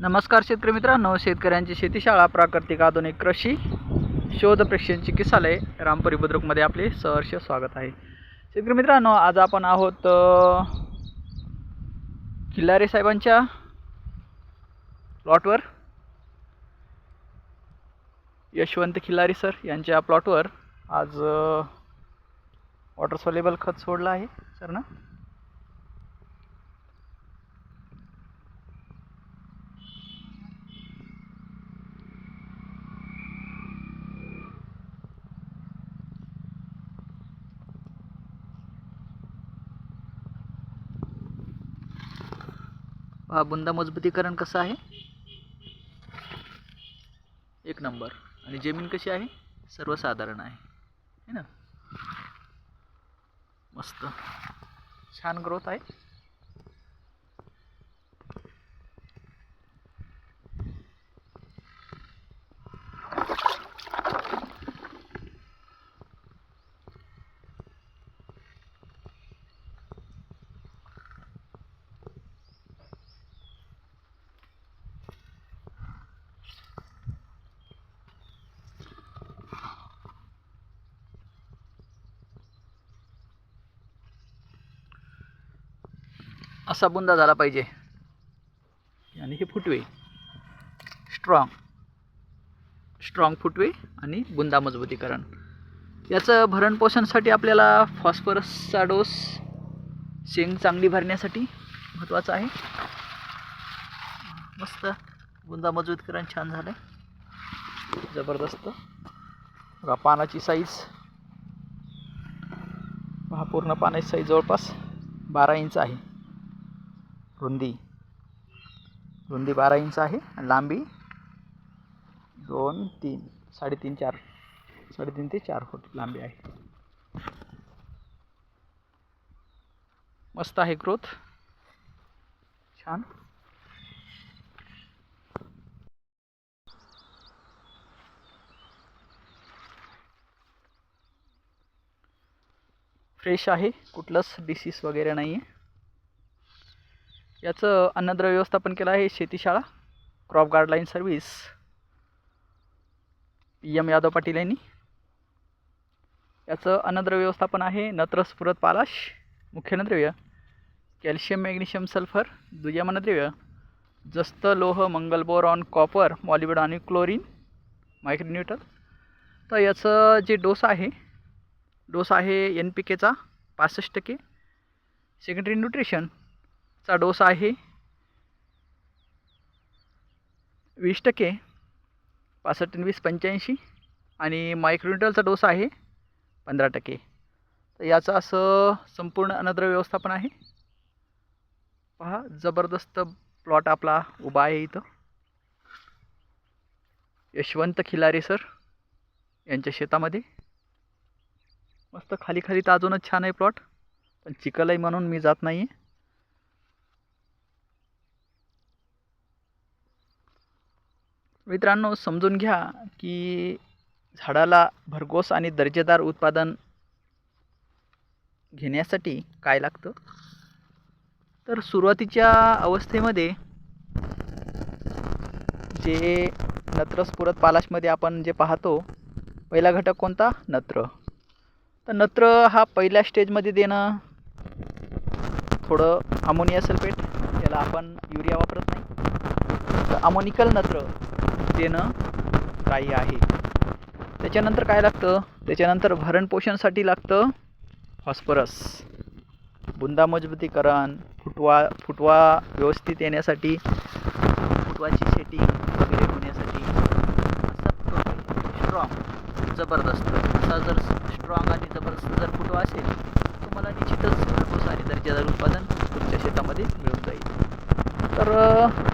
नमस्कार शेतकरी मित्रांनो शेतकऱ्यांची शेतीशाळा प्राकृतिक आधुनिक कृषी शोध प्रेक्षण चिकित्सालय रामपुरी बुद्रुकमध्ये आपले सहर्ष स्वागत आहे. शेतकरी मित्रांनो आज आपण आहोत किल्लारे साहेबांच्या प्लॉटवर यशवंत खिल्लारी सर यांच्या प्लॉटवर आज वॉटर सोलेबल खत सोडलं आहे सर ना? बुंदा मजबूतीकरण कसं आहे? एक नंबर. आणि जमीन कशी आहे? सर्वसाधारण आहे. है ना? मस्त. छान ग्रोथ आहे. असा बुंदा झाला पाहिजे. आणि हे फुटवे. स्ट्रॉंग स्ट्रॉंग फुटवे आणि बुंदा मजबूतीकरण. याचं भरणपोषणासाठी आपल्याला फॉस्फरसचा डोस शेंग चांगली भरण्यासाठी महत्त्वाचं आहे. मस्त बुंदा मजबूतीकरण छान झालं आहे जबरदस्त. बघा पानाची साईज पहा पूर्ण पानाची साईज जवळपास बारा इंच आहे. रुंदी. रुंदी बारा इंच आहे लांबी दोन, तीन, साडेतीन, चार, साडेतीन ते चार फूट लांबी आहे. मस्त आहे ग्रोथ छान. फ्रेश आहे. कुठलंच डिसीस वगैरे नाही आहे याचं अन्नद्रव्य व्यवस्थापन केलं आहे शेतीशाळा crop guideline service. P M Yadav Patil यांनी. याचं अन्नद्रव्य व्यवस्थापन आहे नत्र स्फुरत पालाश मुख्य अन्नद्रव्य. कॅल्शियम मॅग्नेशियम सल्फर दुय्यम अन्नद्रव्य. जस्त लोह मंगल बोरॉन कॉपर मॉलिब्ड आणि क्लोरीन मायक्रोन्यूटन. तर याचं जे डोस आहे डोस आहे एन पी केचा पासष्ट टक्के. सेकंडरी न्यूट्रिशन चा डोस आहे. वीस टक्के पासष्ट वीस पंच्याऐंशी आणि मायक्रोन्युटलचा डोस आहे पंधरा टक्के. तर याचं असं संपूर्ण अनद्र व्यवस्थापन आहे. पहा जबरदस्त प्लॉट आपला उभा आहे इथं. यशवंत खिलारे सर यांच्या शेतामध्ये. मस्त खाली खाली तर अजूनच छान आहे प्लॉट पण चिखल आहे म्हणून मी जात नाही आहे मित्रांनो समजून घ्या की झाडाला भरघोस आणि दर्जेदार उत्पादन घेण्यासाठी काय लागतं? तर सुरुवातीच्या अवस्थेमध्ये जे नत्र स्फुरत पालाशमध्ये आपण जे पाहतो पहिला घटक कोणता? नत्र. तर नत्र हा पहिल्या स्टेजमध्ये देणं थोडं अमोनिया सल्फेट याला आपण युरिया वापरत नाही. तर अमोनिकल नत्र देणं काही आहे. त्याच्यानंतर काय लागतं? त्याच्यानंतर भरणपोषणासाठी लागतं फॉस्फरस. बुंदा मजबूतीकरण फुटवा फुटवा व्यवस्थित येण्यासाठी फुटवाची सेटिंग वगैरे होण्यासाठी असा स्ट्रॉंग जबरदस्त. असा जर स्ट्रॉंग आणि जबरदस्त जर फुटवा असेल तर तुम्हाला निश्चितच भरपूर आणि दर्जेदार उत्पादन तुमच्या शेतामध्ये मिळून जाईल. तर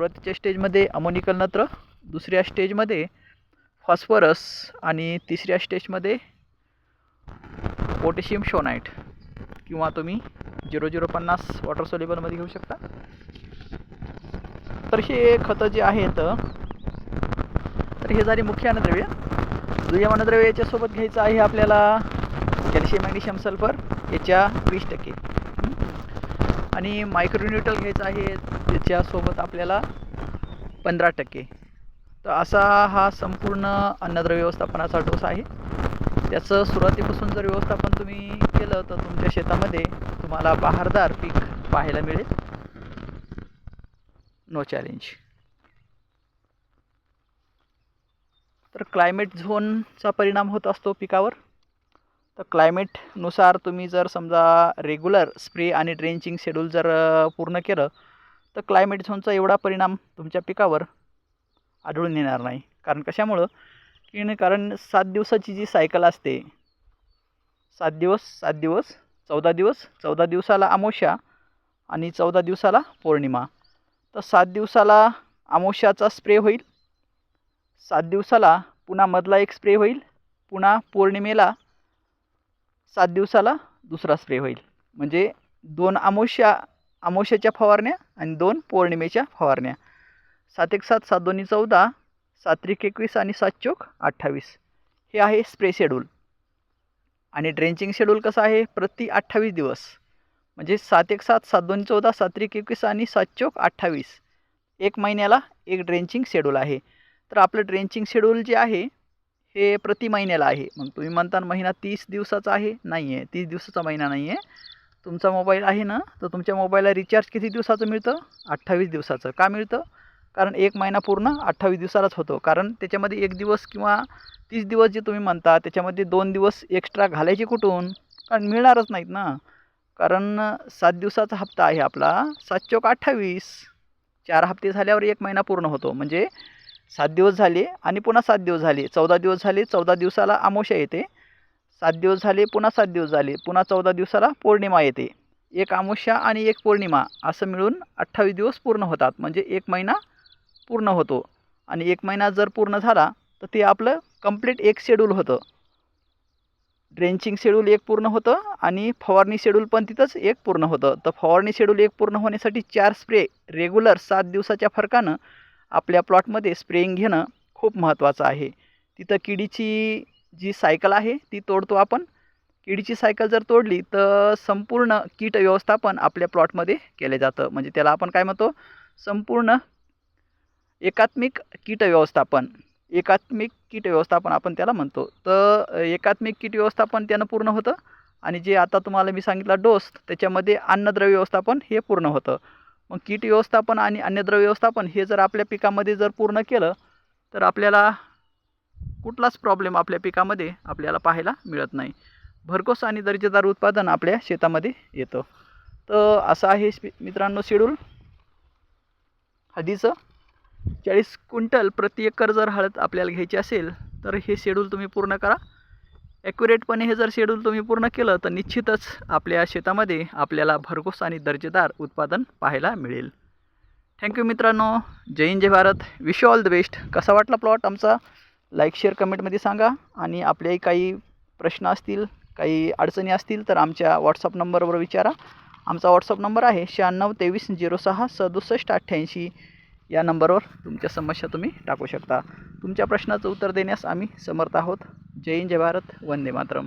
सुरुवातीच्या स्टेजमध्ये अमोनिकल नत्र दुसऱ्या स्टेजमध्ये फॉस्फरस आणि तिसऱ्या स्टेजमध्ये पोटॅशियम शोनाईट किंवा तुम्ही झिरो झिरो पन्नास वॉटर सोलेबलमध्ये घेऊ शकता. तर हे खतं जे आहेत तर हे झाली मुख्य अन्नद्रव्य दुय्यम अन्नद्रव्य याच्यासोबत घ्यायचं आहे आपल्याला कॅल्शियम मॅग्नेशियम सल्फर याच्या वीस टक्के. आणि मायक्रोन्युट्रल घ्यायचं आहे त्याच्यासोबत आपल्याला पंधरा टक्के. तर असा हा संपूर्ण अन्नद्रव्य व्यवस्थापनाचा डोस आहे. त्याचं सुरुवातीपासून जर व्यवस्थापन तुम्ही केलं तर तुमच्या शेतामध्ये तुम्हाला बहारदार पीक पाहायला मिळेल. नो चॅलेंज तर क्लायमेट झोनचा परिणाम होत असतो पिकावर. तर क्लायमेटनुसार तुम्ही जर समजा रेग्युलर स्प्रे आणि ड्रेंचिंग शेड्यूल जर पूर्ण केलं तर क्लायमेट झोनचा एवढा परिणाम तुमच्या पिकावर आढळून येणार नाही. कारण कशामुळं? की नाही कारण सात दिवसाची जी सायकल असते सात दिवस सात दिवस चौदा दिवस चौदा दिवसाला अमावस्या आणि चौदा दिवसाला पौर्णिमा. तर सात दिवसाला अमावस्याचा स्प्रे होईल सात दिवसाला पुन्हा मधला एक स्प्रे होईल पुन्हा पौर्णिमेला सात दिवसाला दुसरा स्प्रे होईल. म्हणजे दोन अमावस्या अमावश्याच्या फवारण्या आणि दोन पौर्णिमेच्या फवारण्या. सात एक सात सात दोन्ही चौदा सात्रिक एकवीस आणि सात चोक अठ्ठावीस. हे आहे स्प्रे शेड्यूल. आणि ड्रेंचिंग शेड्यूल कसं आहे? प्रति अठ्ठावीस दिवस. म्हणजे सात एक सात सात दोन चौदा सात्रिक एकवीस आणि सात चोक अठ्ठावीस. एक महिन्याला एक ड्रेंचिंग शेड्यूल आहे. तर आपलं ड्रेंचिंग शेड्यूल जे आहे हे प्रति महिन्याला आहे. मग तुम्ही म्हणता महिना तीस दिवसाचा आहे. नाही आहे तीस दिवसाचा महिना नाही आहे तुमचा मोबाईल आहे ना तर तुमच्या मोबाईलला रिचार्ज किती दिवसाचं मिळतं? अठ्ठावीस दिवसाचं. का मिळतं? कारण एक महिना पूर्ण अठ्ठावीस दिवसालाच होतो. कारण त्याच्यामध्ये एक दिवस किंवा तीस दिवस जे तुम्ही म्हणता त्याच्यामध्ये दोन दिवस एक्स्ट्रा घालायचे कुठून? कारण मिळणारच नाहीत ना. कारण सात दिवसाचा हप्ता आहे आपला. सात चौक अठ्ठावीस. चार हप्ते झाल्यावर एक महिना पूर्ण होतो. म्हणजे सात दिवस झाले आणि पुन्हा सात दिवस झाले. चौदा दिवस झाले. चौदा दिवसाला आमोशा येते. सात दिवस झाले पुन्हा सात दिवस झाले पुन्हा चौदा दिवसाला पौर्णिमा येते. एक अमावस्या आणि एक पौर्णिमा असं मिळून अठ्ठावीस दिवस पूर्ण होतात. म्हणजे एक महिना पूर्ण होतो. आणि एक महिना जर पूर्ण झाला तर ते आपलं कंप्लीट एक शेड्यूल होतं. ड्रेंचिंग शेड्यूल एक पूर्ण होतं आणि फवारणी शेड्यूल पण तिथंच एक पूर्ण होतं. तर फवारणी शेड्यूल एक पूर्ण होण्यासाठी चार स्प्रे रेग्युलर सात दिवसाच्या फरकानं आपल्या प्लॉटमध्ये स्प्रेईंग घेणं खूप महत्त्वाचं आहे. तिथं किडीची जी सायकल आहे ती तोडतो आपण. किडीची सायकल जर तोडली तर संपूर्ण कीट व्यवस्थापन आपल्या प्लॉटमध्ये केले जातं. म्हणजे त्याला आपण काय म्हणतो? संपूर्ण एकात्मिक कीट व्यवस्थापन एकात्मिक कीट व्यवस्थापन आपण त्याला म्हणतो. तर एकात्मिक कीट व्यवस्थापन त्यानं पूर्ण होतं आणि जे आता तुम्हाला मी सांगितला डोस त्याच्यामध्ये अन्नद्रव्य व्यवस्थापन हे पूर्ण होतं. मग कीट व्यवस्थापन आणि अन्नद्रव्य व्यवस्थापन हे जर आपल्या पिकामध्ये जर पूर्ण केलं तर आपल्याला कुठलाच प्रॉब्लेम आपल्या पिकामध्ये आपल्याला पाहायला मिळत नाही. भरघोस आणि दर्जेदार उत्पादन आपल्या शेतामध्ये येतं. तर असं आहे मित्रांनो शेड्यूल. हळदीचं चाळीस क्विंटल प्रति एकर जर हळद आपल्याला घ्यायची असेल तर हे शेड्यूल तुम्ही पूर्ण करा. ॲक्युरेटपणे हे जर शेड्यूल तुम्ही पूर्ण केलं तर निश्चितच आपल्या शेतामध्ये आपल्याला भरघोस आणि दर्जेदार उत्पादन पाहायला मिळेल. थँक्यू मित्रांनो. जय हिंद जय Bharat. Wish all the best कसा वाटला प्लॉट आमचा? लाईक शेअर कमेंटमध्ये सांगा. आणि आपल्याही काही प्रश्न असतील काही अडचणी असतील तर आमच्या व्हॉट्सअप नंबरवर विचारा. आमचा व्हॉट्सअप नंबर आहे शहाण्णव तेवीस झिरो सहा सदुसष्ट अठ्ठ्याऐंशी. या नंबरवर तुमच्या समस्या तुम्ही टाकू शकता. तुमच्या प्रश्नाचं उत्तर देण्यास आम्ही समर्थ आहोत. जय हिंद जय भारत. वंदे मातरम.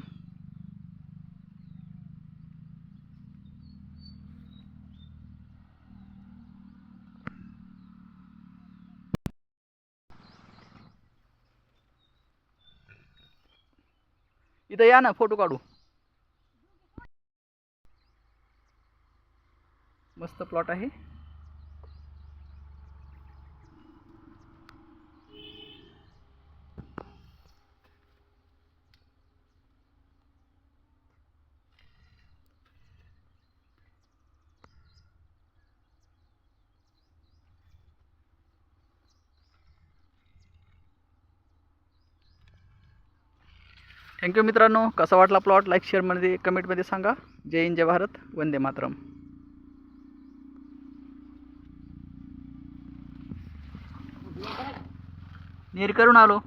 इथं या ना फोटो काढू. मस्त प्लॉट आहे. थँक्यू मित्रांनो. कसा वाटला प्लॉट लाईक शेअरमध्ये कमेंटमध्ये सांगा. जय हिंद जय भारत. वंदे मातरम. नीर करून आलो.